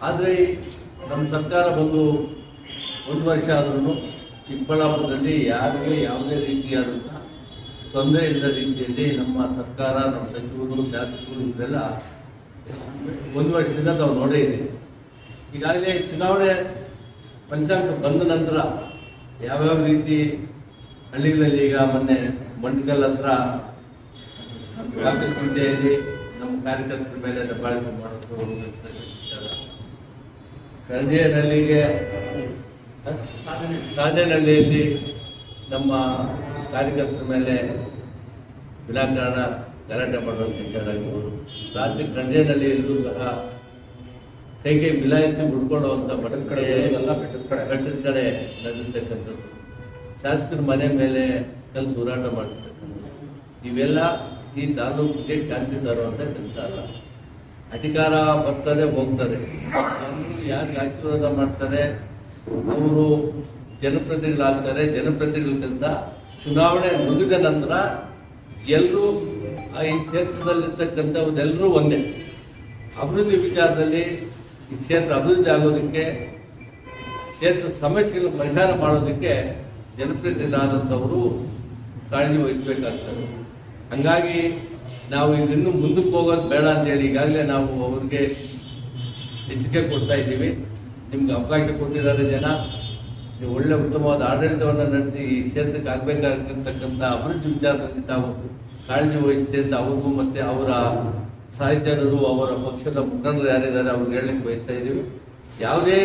ಆದರೆ ನಮ್ಮ ಸರ್ಕಾರ ಬಂದು ಒಂದು ವರ್ಷ ಆದ್ರೂ ಚಿಕ್ಕಬಳ್ಳಾಪುರದಲ್ಲಿ ಯಾರಿಗೆ ಯಾವುದೇ ರೀತಿಯಾದಂಥ ತೊಂದರೆ ಇಲ್ಲದ ರೀತಿಯಲ್ಲಿ ನಮ್ಮ ಸರ್ಕಾರ, ನಮ್ಮ ಸಚಿವರು ಶಾಸಕರು ಇದೆಲ್ಲ ಒಂದು ವರ್ಷದಿಂದ ನಾವು ನೋಡೇ ಇದೆ. ಈಗಾಗಲೇ ಚುನಾವಣೆ ಫಲಿತಾಂಶ ಬಂದ ನಂತರ ಯಾವ್ಯಾವ ರೀತಿ ಹಳ್ಳಿಗಳಲ್ಲಿ ಈಗ ಮೊನ್ನೆ ಮಂಡ್ಕಲ್ ಹತ್ರ ನಮ್ಮ ಕಾರ್ಯಕರ್ತರ ಮೇಲೆ ದಬ್ಬಾಳಿಕೆ ಮಾಡೋದು ಕರಡಿಯನಹಳ್ಳಿಗೆ ಸಾಧನಹಳ್ಳಿಯಲ್ಲಿ ನಮ್ಮ ಕಾರ್ಯಕರ್ತರ ಮೇಲೆ ವಿನಾಕಾರಣ ಗಲಾಟೆ ಮಾಡುವಂಥ ವಿಚಾರ ಆಗಿರ್ಬೋದು ರಾತ್ರಿ ಎಲ್ಲೂ ಸಹ ಕೈ ಕೈ ಮಿಲಾಯಿಸಿ ಮುಡ್ಕೊಳ್ಳುವಂಥ ಮಠದ ಕಡೆ. ಬೆಟ್ಟದ ಕಡೆ. ನಡೆದಿರ್ತಕ್ಕಂಥದ್ದು. ಶಾಸಕರ ಮನೆ ಮೇಲೆ ಕಲ್ ಹೋರಾಟ ಮಾಡಿರ್ತಕ್ಕಂಥದ್ದು. ಇವೆಲ್ಲ ಈ ತಾಲೂಕಿಗೆ ಶಾಂತಿ ತರುವಂಥ ಕೆಲಸ ಅಲ್ಲ. ಅಧಿಕಾರ ಬರ್ತದೆ, ಹೋಗ್ತದೆ. ಯಾಕೆ ಯಾರು ಆಶೀರ್ವಾದ ಮಾಡ್ತಾರೆ ಅವರು ಜನಪ್ರತಿನಿಧಿಗಳಾಗ್ತಾರೆ, ಜನಪ್ರತಿನಿಧಿಗಳ ಕೆಲಸ ಚುನಾವಣೆ ಮುಗಿದ ನಂತರ ಎಲ್ಲರೂ ಈ ಕ್ಷೇತ್ರದಲ್ಲಿರ್ತಕ್ಕಂಥವ್ರೆಲ್ಲರೂ ಒಂದೇ. ಅಭಿವೃದ್ಧಿ ವಿಚಾರದಲ್ಲಿ ಈ ಕ್ಷೇತ್ರ ಅಭಿವೃದ್ಧಿ ಆಗೋದಕ್ಕೆ, ಕ್ಷೇತ್ರ ಸಮಸ್ಯೆಗಳ ಪರಿಹಾರ ಮಾಡೋದಕ್ಕೆ ಜನಪ್ರತಿನಿಧಿಗಳಾದಂಥವರು ಕಾಳಜಿ ವಹಿಸಬೇಕಾಗ್ತದೆ. ಹಂಗಾಗಿ ನಾವು ಇನ್ನೂ ಮುಂದಕ್ಕೆ ಹೋಗೋದು ಬೇಡ ಅಂತೇಳಿ ಈಗಾಗಲೇ ನಾವು ಅವ್ರಿಗೆ ಎಚ್ಚರಿಕೆ ಕೊಡ್ತಾ ಇದ್ದೀವಿ. ನಿಮ್ಗೆ ಅವಕಾಶ ಕೊಟ್ಟಿದ್ದಾರೆ ಜನ. ನೀವು ಒಳ್ಳೆ ಉತ್ತಮವಾದ ಆಡಳಿತವನ್ನು ನಡೆಸಿ ಈ ಕ್ಷೇತ್ರಕ್ಕೆ ಆಗಬೇಕಾಗಿರ್ತಕ್ಕಂಥ ಅಭಿವೃದ್ಧಿ ವಿಚಾರದಲ್ಲಿ ತಾವು ಕಾಳಜಿ ವಹಿಸಿದೆ ಅಂತ ಅವ್ರಿಗೂ ಮತ್ತೆ ಅವರ ಸಾಹಿತ್ಯರು ಅವರ ಪಕ್ಷದ ಮುಖಂಡರು ಯಾರಿದ್ದಾರೆ ಅವ್ರಿಗೆ ಹೇಳಲಿಕ್ಕೆ ಬಯಸ್ತಾ ಇದ್ದೀವಿ. ಯಾವುದೇ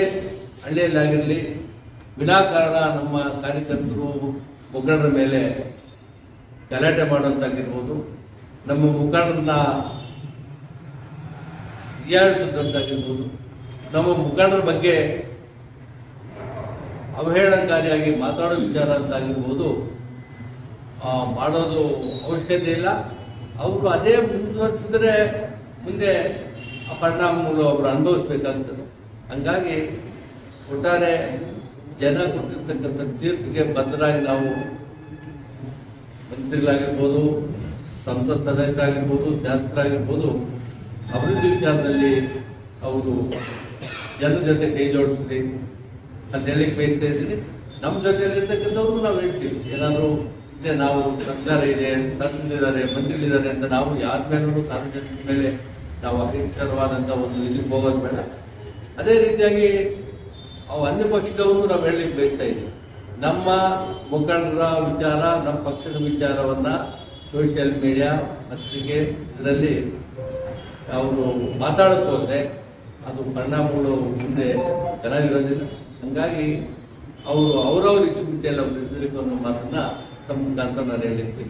ಹಳ್ಳಿಯಲ್ಲಾಗಿರಲಿ, ವಿನಾಕಾರಣ ನಮ್ಮ ಕಾರ್ಯಕರ್ತರು, ಮುಖಂಡರ ಮೇಲೆ ಗಲಾಟೆ ಮಾಡೋಂತಾಗಿರ್ಬೋದು ನಮ್ಮ ಮುಖಂಡರನ್ನ ಹೀಯಾಳಿಸೋದಂತಾಗಿರ್ಬೋದು ನಮ್ಮ ಮುಖಂಡರ ಬಗ್ಗೆ ಅವಹೇಳನಕಾರಿಯಾಗಿ ಮಾತಾಡೋ ವಿಚಾರ ಅಂತಾಗಿರ್ಬೋದು. ಮಾಡೋದು ಅವಶ್ಯಕತೆ ಇಲ್ಲ. ಅವರು ಅದೇ ಮುಂದುವರಿಸಿದ್ರೆ ಮುಂದೆ ಆ ಪರಿಣಾಮಗಳು ಅವರು ಅನುಭವಿಸ್ಬೇಕಾಗ್ತದೆ. ಹಂಗಾಗಿ ಒಟ್ಟಾರೆ ಜನ ಕೊಟ್ಟಿರ್ತಕ್ಕಂಥ ತೀರ್ಪಿಗೆ ಬದ್ಧರಾಗಿ ನಾವು ಮಂತ್ರಿಗಳಾಗಿರ್ಬೋದು ಸಂಸತ್ ಸದಸ್ಯರಾಗಿರ್ಬೋದು ಶಾಸಕರಾಗಿರ್ಬೋದು, ಅಭಿವೃದ್ಧಿ ವಿಚಾರದಲ್ಲಿ ಅವರು ಜನರ ಜೊತೆ ಕೈ ಜೋಡಿಸ್ರಿ ಅಂತ ಹೇಳಿಕ್ಕೆ ಬಯಸ್ತಾ ಇದ್ದೀನಿ. ನಮ್ಮ ಜೊತೆಯಲ್ಲಿರ್ತಕ್ಕಂಥವ್ರು ನಾವು ಹೇಳ್ತೀವಿ. ಏನಾದರೂ ಇದೆ ನಾವು ಸರ್ಕಾರ ಇದೆ ಶಾಸಕರಿದ್ದಾರೆ ಮಂತ್ರಿಗಳಿದ್ದಾರೆ ಅಂತ ನಾವು ಯಾರ ಮೇಲೂ ಸಾರ್ವಜನಿಕರ ಮೇಲೆ ನಾವು ಅಹಿತಕರವಾದಂಥ ಒಂದು ಇದಕ್ಕೆ ಹೋಗೋದು ಬೇಡ. ಅದೇ ರೀತಿಯಾಗಿ ಅವು ಅನ್ಯ ಪಕ್ಷದವರು ನಾವು ಹೇಳಲಿಕ್ಕೆ ಬಯಸ್ತಾ ಇದ್ದೀವಿ. ನಮ್ಮ ಮುಖಂಡರ ವಿಚಾರ, ನಮ್ಮ ಪಕ್ಷದ ವಿಚಾರವನ್ನ ಸೋಷಿಯಲ್ ಮೀಡಿಯಾ ಪತ್ರಿಕೆ, ಇದರಲ್ಲಿ ಅವರು ಮಾತಾಡಕ್ಕೆ ಅದು ಪರಿಣಾಮಗಳು ಮುಂದೆ ಚೆನ್ನಾಗಿರೋದಿಲ್ಲ. ಹಂಗಾಗಿ ಅವರು ಅವರವ್ರ ಇಚ್ಛೆ ಅವರು ಎಲ್ಲ ಮಾತನ್ನ ತಮ್ಮ ಮುಖಾಂತರ ನಾನು ಹೇಳಲಿಕ್ಕೆ